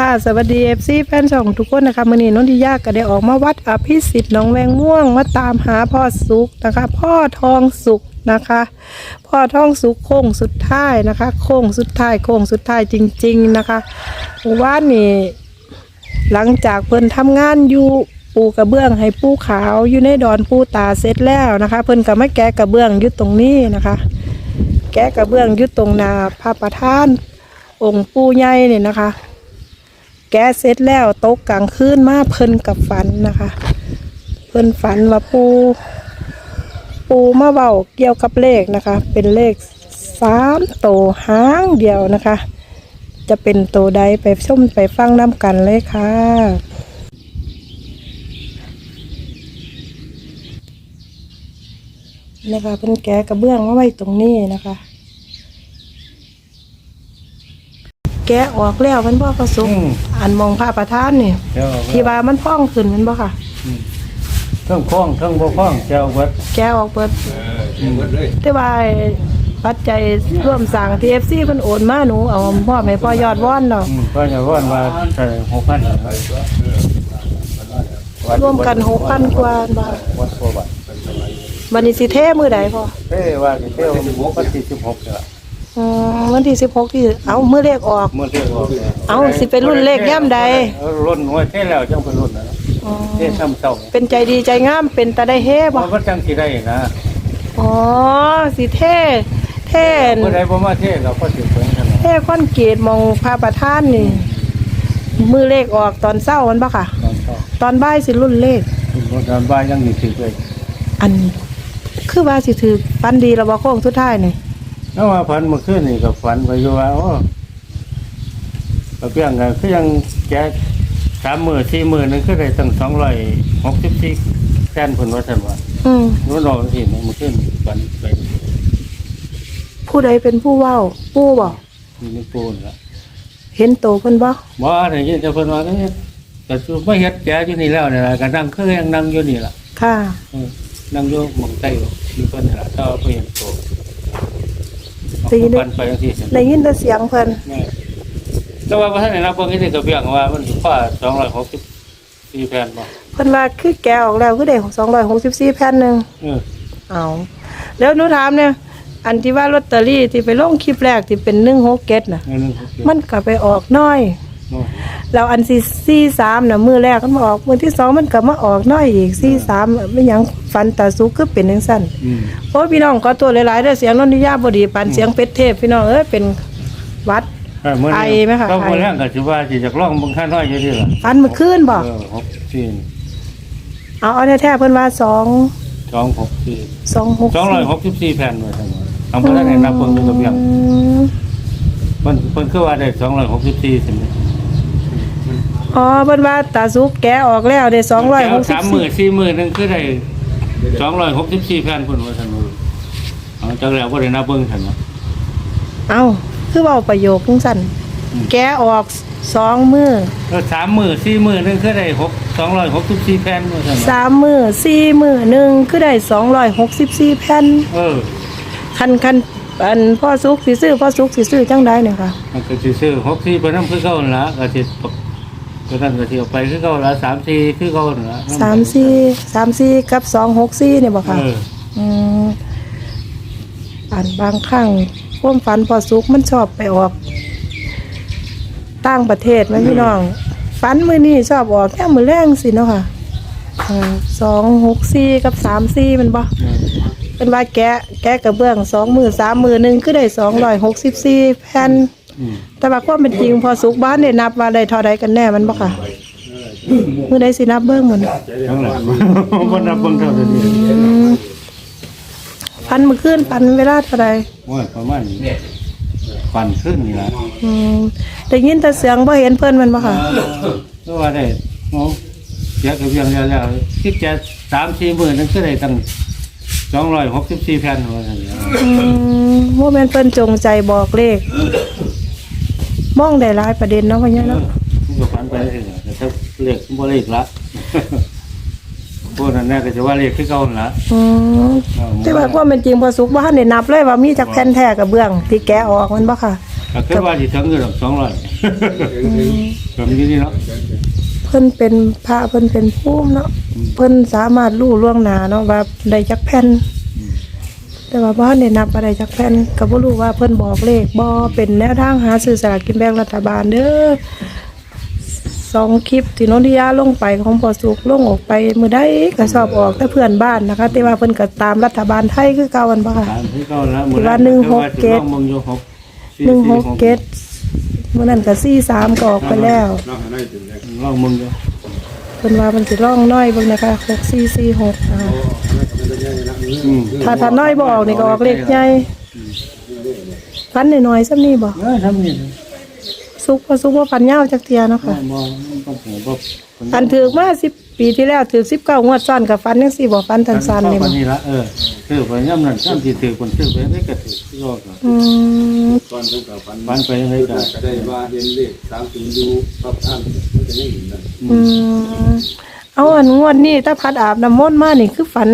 ค่ะ สวัสดีเอฟซีแฟนช่องทุกคนนะคะมื่อนี้นนทิยาก็ได้ออกมาวัดอภิสิทธิ์หนองแวงม่วงมาตามหาพ่อสุขนะคะ พ่อทองสุขนะคะ พ่อทองสุขโค้งสุดท้ายนะคะ โค้งสุดท้ายโค้งสุดท้ายจริง ๆนะคะว่านนี่หลังจากเพิ่นทำงานอยู่ปูกระเบื้องให้ปูขาวอยู่ในดอนปูตาเสร็จแล้วนะคะ เพิ่นก็มาแกะกระเบื้องอยู่ตรงนี้นะคะ แกะกระเบื้องอยู่ตรงนาพระประธาน องค์ปูใหญ่เนี่ยนะคะ กะเสร็จแล้วตกกลางคืนมาเพิ่นกับฝันนะคะ เพิ่นฝันว่าปู ปูมาเบาเกี่ยวกับเลขนะคะ เป็นเลขสามโตวหางเดียวนะคะ จะเป็นโตวใดไปชมไปฟังน้ำกันเลยค่ะนะคะเพิ่นแกะกระเบื้องมาไว้ตรงนี้นะคะ แกะออกแล้วมันบ่ประสบอืม อันมองผ้าประทานนี่เจ้าที่ว่ามันพองขึ้นแมันบ่ค่ะเทั้งคล้องเทั้งบ่คล้องเจ้าวัดแกะออกเปิดแต่ว่าไอ้ปัจจัยร่วมสร้าง TFC เพิ่นโอนมาหนูเอาพ่อให้พ่อยอดว่อนดอก อืมก็จะว่านว่าใส่หกพันรวมกัน6,000กว่าบาท วัดโคบัตวันนี้สิเทมื้อใดพ่อเอ้ว่าสิเที่ยววันที่สิบหกเนี่ย อืมวันที่16ที่เอามื้อเลขออก เมื่อเที่ยวออกเนี่ยเอาสิไปรุ่นเลขย่ํใด เออรุ่นหัวเที่ยวแล้วจังเป็นรุ่นนะอ๋อเที่ยวซ้ำเศร้าเป็นใจดีใจงามเป็นตาได้เฮเพบ่ราะว่าจังสิได้นะอ๋อสิเทเทเมื่อใดบ่มาเที่ยวเราก็สิเพิ่นกันเทคอนกรีตมองพระประธานนี่ มือเลขออกตอนเช้ามันปะค่ะ ตอนเช้าตอนบ่ายสิรุ่นเลขรถการบ้านยังมีสิเลยอัน คือว่าสิถือฟันดีแล้วบ่โค้งสุดท้ายนี่ แล้วมาพันเมื่อคืนนี่ก็ฝันไปอยู่ว่าโอ้ก็เพียงกันคือยังแกสามหมื่นสี่หมื่นนึงคือได้ตั้งสองร้อยหกสิบสี่แสนผลว่าซั่นว่าอืมนู้นนอนสิเมื่อคืนฝันไปผู้ใดเป็นผู้เว้าปู่บ่มีนิ้วปูนละเห็นโตเพิ่นบ่บ่ได้ยินแต่เพิ่นว่าเอ้ยก็คือไม่เฮ็ดแกอยู่นี่แล้วนี่ล่ะก็นั่งคือยังนั่งอยู่นี่ล่ะค่ะเออนั่งอยู่หมองใต้อยู่เพิ่นนี่ล่ะถ้าเอาไปเห็นโต ตีได้ฝันไปจังซี่ได้ยินแต่เสียงเพิ่นแม่แต่ว่าบ่ทันได้รับเบิ่งที่กระเบียงว่ามันฟ้า264แผ่นบ่เพิ่นว่าคือแกะออกแล้วคือได้264แผ่นหนึงเออเอาแล้วหนูถามเนี่ยอันที่ว่าลอตเตอรี่ที่ไปลงคลิปแรกที่เป็น167น่ะนั่นนึงมันก็ไปออกน้อย โอ้แล้วอันซีซีสามน่ะมือแรกมันมาออกมือที่สองมันก็มาออกน้อยอีกซีสามไม่หยังฟันตาสุกคือเป็นจังซั่นอืมโอ้ยพี่น้องขอตัวหลายๆเด้อเสียงนนทิยาบ่ดีปานเสียงเป็ดเทพพี่น้องเอ้ยเป็นหวัดเออมื้อไอนี้ไหมคะก็บ่ไอแรงก็สิว่าสิจักลองเบิ่งค่าน้อยอยู่ดีล่ะฟันมื้อคืนบ่เออหกสี่เอาเอาแท้ๆเพิ่นว่า2สองหกสี่2สองร้อยหกสิบสี่แผ่นว่าซั่นว่าทำบ่ได้นับเบิ่งอยู่กระเบียงเพิ่นเพิ่นคือว่าได้264สิ อ๋อเพิ่นว่าตาสุกแกะออกแล้วได้สามหมื่น264สี่หมื่นนึงคือได้264แผ่นเพิ่นว่าซั่นว่าเอาจักแล้วบ่ได้นับเบิ่งซั่นว่าเอ้าคือเว้าประโยคจังซั่นอืมแกะออกสองมือแล้วสามหมื่นสี่หมื่นนึงคือได้6 264แผ่นว่าซั่นว่าสามมือสี่มือหนึ่งคือได้264แผ่นเออ คันคันอันพ่อสุกสิซื้อพ่อสุกสิซื้อจังได้เนี่ยค่ะ มันก็สิซื้อ64เพิ่นนำคือเก่านั่นล่ะก็สิ ก็นั่นก็สิเอาไปคือเก่าละ34คือเก่านั่นล่ะสามสี่สามสี่กับสองหกสี่เนี่ยบอกค่ะ เอออืมอันบางครั้งความฝันพ่อสุกมันชอบไปออกต่างประเทศไหมพี่น้อง ฝันมือนี่ชอบออกแค่มือแรงสิเนาะค่ะสองหกสี่กับสามสี่มันบ่เป็นว่าแกะแกะกระเบื้องสองมือสามมือหนึ่งคือได้สองร้อยหกสิบสี่แผ่นอืม แต่ว่าความเป็นจริงพอสุกบ้านได้นับว่าได้เท่าใดกันแน่มันบ่ค่ะมือใดสินับเบิ่งหมันทั้งหลายบ่นับเบิ่งเท่านี้พันมือขึ้นพันเวลาเท่าใดว่าประมาณฟันขึ้นนี่ล่ะอืมได้ยินแต่เสียงบ่เห็นเพิ่นแมันบ่ค่ะก็ว่าได้โอ้เสียกับเพียงแล้วๆคิดจะสามสี่หมื่นนั่นคือได้ตั้งสองร้อยหกสิบสี่แผ่นว่าซั่นแหละอืมบ่แม่นเพิ่นจงใจบอกเลข มองได้หลายประเด็นเนาะพ่อใหญ่เนาะมันก็ฝันไปเรื่อยๆแต่ถ้าเลขบ่เลขละ พวกนั้นแน่ก็จะว่าเลขคือเก่าหั่นละอืมแต่ว่าความเป็นจริงพอสุกบ่ทันได้นับเลยว่ามีจักแผ่นแท้กับเบื้อง ที่แกะออกมันบ่ค่ะคก็คือว่าสิถึงอยู่ดอก200ผมอยู่นี่เนาะเพิ่นเป็นพระเพิ่นเป็นภูมิเนาะเพิ่นสามารถรู้ล่วงหน้าเนาะว่าได้จักแผ่น แต่ว่าบ้านได้นับอะไรจักแผ่นก็บ่รู้ว่าเพิ่นบอกเลขบ่เป็นแนวทางหาซื้อสลากกินแบ่งรัฐบาลเด้อสองคลิปที่นนทิยาลงไปของพอสุกลงออกไปมื้อใดก็สอบออกแต่เพื่อนบ้านนะคะ แต่ว่าเพิ่นก็ตามรัฐบาลไทยคือเก่าอันบ่ค่ะ ตามที่เก่าแล้วที่ว่าหนึ่งหกเจ็ดมึงอยู่หกหนึ่งหกเกตมื่อนั้นก็สี่สามก็ออกไปแล้วน้องให้น้อยถึงได้ลองมึงอยู่ เพิ่นว่ามันสิร่องน้อยเบิ่งนะคะหกสี่สี่หกนะคะมันจะใหญ่นะอืมถ้าถ้าน้อยบ่ออกนี่ก็ออกเลขใหญ่ฟันน้อยๆซ้ำนี่บ่เออทำนี่ซุกบ่ซุกบ่ฟันยาวจักเทียเนาะบ่ค่ะบ่บ่หัวบ่อันถือมา10 ปีที่แล้วถือ19งวดซ้อนกับฟันจังซี่บ่ฟันสั้นๆนี่บ่บ่นี่ละเออซื้อไปย่ำนั้นย่ำที่ถือคนซื้อไปได้ก็ถือที่รอกอืมตอนตั้งแต่ฟันบ้านไปยังไงก็ก็ได้ว่าเห็นเลขสามถึงดูรอบข้างมันจะไม่เห็นนั่นอืมเอาอันงวดนี้ถ้าพัดอาบน้ำมนต์มานี่คือฝัน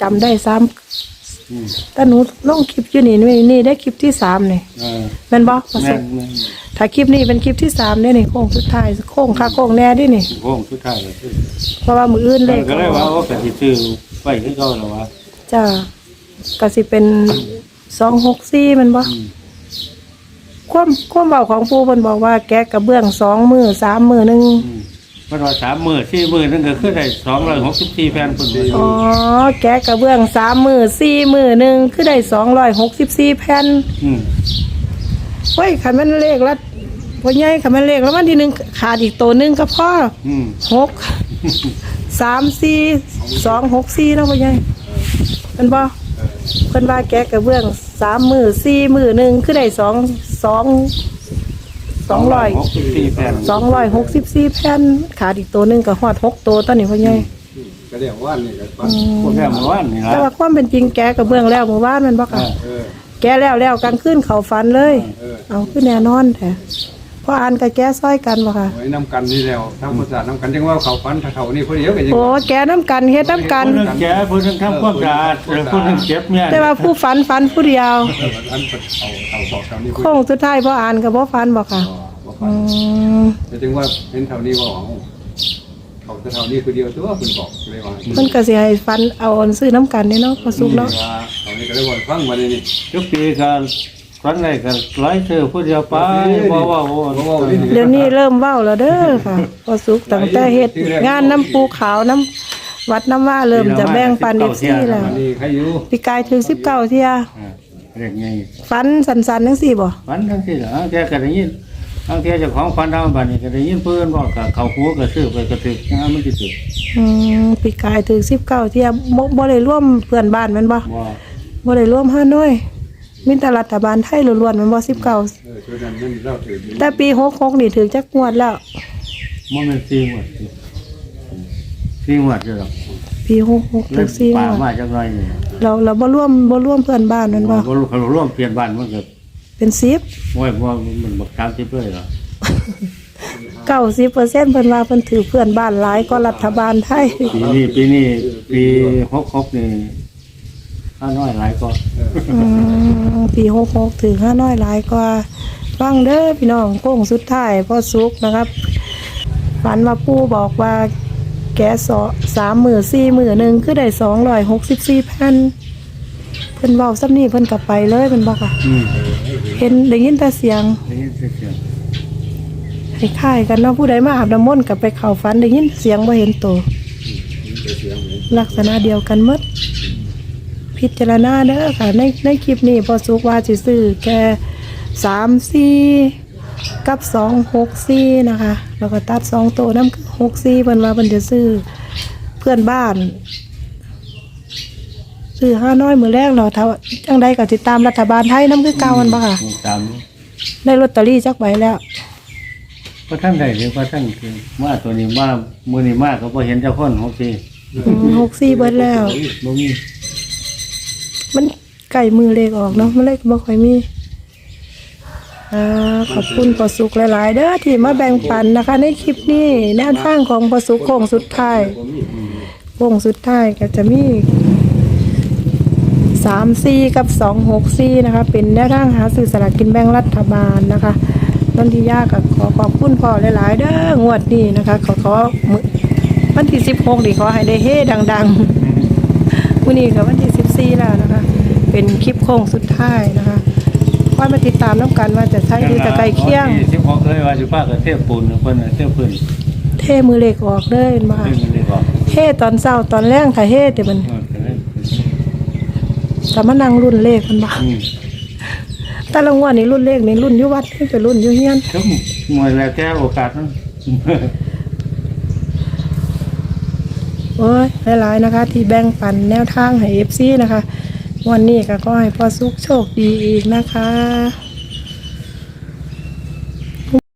จำได้ซ้ำอืมแต่หนูลงคลิปอยู่นี่นี่นี่ได้คลิปที่สามนี่เออแม่นบ่ประสแม่บนแม่น ถ้าคลิปนี้เป็นคลิปที่สามเนี่ยนี่โค้งสุดท้ายโค้งค่าโค้งแน่ดินี่โค้งสุดท้ายเลยคือเพราะว่ามืออื่นเลขก็เลยว่าโอ้ก็สิซื้อไปคือเก่าแล้วว่าจ้าก็สิเป็นสองหกสี่มันบ่อืมความความเบาของปูเพิ่นบอกว่าแกะกระเบื้องสองมือสามมือหนึ่งอืมเพิ่นว่าสามมื้อสี่มื้อนั่นก็คือได้264แผ่นเพิ่นว่าอ๋อแกะกระเบื้องสามมือสี่มือหนึ่งคือได้สองร้อยหกสิบสี่แผ่นอืม เฮ้ยขันมันเลขละพ่อใหญ่ขันมันเลขแล้ววันที่หนึ่งขาดอีกตัวหนึ่งก็พออืมหกสามสี่สองหกสี่เนาะพ่อใหญ่เป็นบ่เพิ่นว่าแกะกระเบื้องสามมือสี่มือหนึ่งคือได้สองสองสองร้อย264แผ่นสองร้อยหกสิบสี่แผ่นขาดอีกตัวหนึ่งก็ฮอดหกตัวตอนนี้พ่อใหญ่ ก็เรียกว่านี่ก็ฟันพวกแม่เมื่อวานนี่แต่ล่ะว่าความเป็นจริงแกะกระเบื้องแล้วเมื่อวานแมันบ่ค่ะเออ แกะแล้วแล้วกลางคืนเขาฟันเลย เออเอาขึ้นแน่นอนแท้พ่ออ่านกับแกะซ้อยกันบ่ค่ะ ไว้น้ำกันนี่แล้วทำภาษาน้ำกันจังว่าเขาฟันเขานี่คนเดียวกันยังโอ้แกะน้ำกันเฮ็ดน้ำกันผู้หนึงแก่ผู้หนึงทำความสะอาดเออผู้หนึงเก็บเมียแต่ว่าผู้ฝันฝันผู้เดียวอันเขาเขาบอกเขานี่โค้งสุดท้ายพ่ออ่านกับพ่อฝันบ่ค่ะบอกฟัอืนมแต่ถึงว่าเห็นเท่านี้ว่าเขาจะเท่านี้คนเดียวตัวคุณบอกเลยว่าเพิ่นก็สิให้ฝันเอาอันซื้อน้ำกันนี่เนาะพอสุกเนาะเขานี่ก็เลยว่าฟังมาเลยนี่ทุกปีก็ฝันได้ก็ร้อยเธอผู้เดียวไปบ่ว่าโอ้เดี๋ยวนี้เริ่มเว้าแล้วเด้อค่ะพอสุกตั้งแต่เฮ็ดงานน้ำปูขาวน้ำวัดน้ำว่าเริ่มจะแบ่งปัน FC แล้วอันนี้ใครอยู่ปีกายถึง19เที่ยอ่าเรียกไงฝันสันๆจังซี่บ่ฝันทั้งที่ละแกก็ได้ยินทั้งที่เจ้าของฝันทำบัดนี้ก็ได้ยินเพื่อนบอกกับเขาหัวก็ซื้อไปก็ถึกนะมันสิถึกอืมปีกายถึง19เที่ยบ่บ่ได้ร่วมเพื่อนบ้านแม่นบ่ บ่บ่ได้ร่วมห้าน้อยมีแต่รัฐบาลไทยล้วนๆแมันบ่19เออช่วยนั้นนั่นเราถืออยู่แต่ปี66นี่ถึงจักงวดแล้วบ่แม่นซีงวดสิซีงวดอยู่หรอกปี66เล่ถึนง4งป่าวดมาจักหน่อยนี่เราเราบ่ร่วมบ่ร่วมเพื่อนบ้านแมันบ่บ่รู้เขาร่วมเปลี่ยนบ้านมันก็เป็น10โอ้ยบ่มันบัก30เลยเหรอ90%เพิ่นว่าเพิ่นถือเพื่อนบ้านหลายกว่ารัฐบาลไทย ปีนี้ปีนี้ปี66นี่ ข้าน้อยหลายก็อืมปี66ถือห้าน้อยหลายกว่าฟังเด้อพี่น้องโค้งสุดท้ายพ่อสุกนะครับฝันว่าปู่บอกว่าแกะสอสามหมื่นสี่หมื่นหนึ่งคือได้สองร้อยหกสิบสี่พันเพิ่นเว้าซ้ำนี่เพิ่นกลับไปเลยเพิ่นบอกค่ะ อืมเห็นได้ยินแต่เสียงได้ยินเสียงคล้ายๆกันเนาะผู้ใดมาอาบน้ำมนต์กับไปเข้าฝันได้ยินเสียงบ่เห็นตัวลักษณะเดียวกันหมด พิจารณาเด้อค่ะ ในในคลิปนี้พอสุกว่าสิซื้อแค่สามสี่กับสองหกสี่นะคะ แล้วก็ตัดสองตัวน้ำคือหกสี่เพิ่นว่าเพิ่นจะซื้อเพื่อนบ้าน ซื้อห้าน้อยมือแรกเราถ้าจังใดก็ติดตามรัฐบาลไทยน้ำคือเก่ามันบ่ค่ะตามได้ลอตเตอรี่จักใบแล้วพระท่านใดหรือพระท่านคือมาตัวนี้มามือนี้มาก็พอเห็นเจ้าคนหกสี่หกสี่เบิดแล้ว บ่มี มันไก่มือเลขออกเนาะมันเลขบ่ค่อยมีอ่าขอบคุณปอสุกหลาย ๆ เด้อที่มาแบ่งปันนะคะ ในคลิปนี้แนวทางของปอสุกโค้งสุดท้ายโค้งสุดท้ายก็จะมีสามสี่กับสองหกสี่นะคะ เป็นแนวทางหาซื้อสลากกินแบ่งรัฐบาลนะคะนนทิยาก็ขอขอบคุณพ่อหลาย ๆ เด้องวดนี้นะคะ ขอขอมื้อวันที่สิบหกดีขอให้ได้เฮ่ดัง ๆ วันนี้กับวันที่สิบสี่แล้วนะคะ เป็นคลิปโค้งสุดท้ายนะคะว่ามาติดตามน้ำกันว่าจะใช้หรือจะไกลเคียง ที่พกเลยว่าสิพากับเทพปูนเพิ่นน่ะเทพพื้นเท่มือเล็กออกเลยมาเพิ่นเลยบอกเท่ตอนเช้าตอนแรกถ่ายเท่แต่มันเออก็เลยแต่มานั่งรุ่นเลขมันบ้าอืมแต่ละงวดนี่รุ่นเลขนี่รุ่นอยุวัดนี่จะรุ่นอยุเฮียน ก็มวยแล้วแก้โอกาสนั้นโอ้ยหลายๆนะคะ ที่แบ่งปันแนวทางให้เอฟซีนะคะ วันนี้ก็ขอให้พ่อสุขโชคดีอีกนะคะ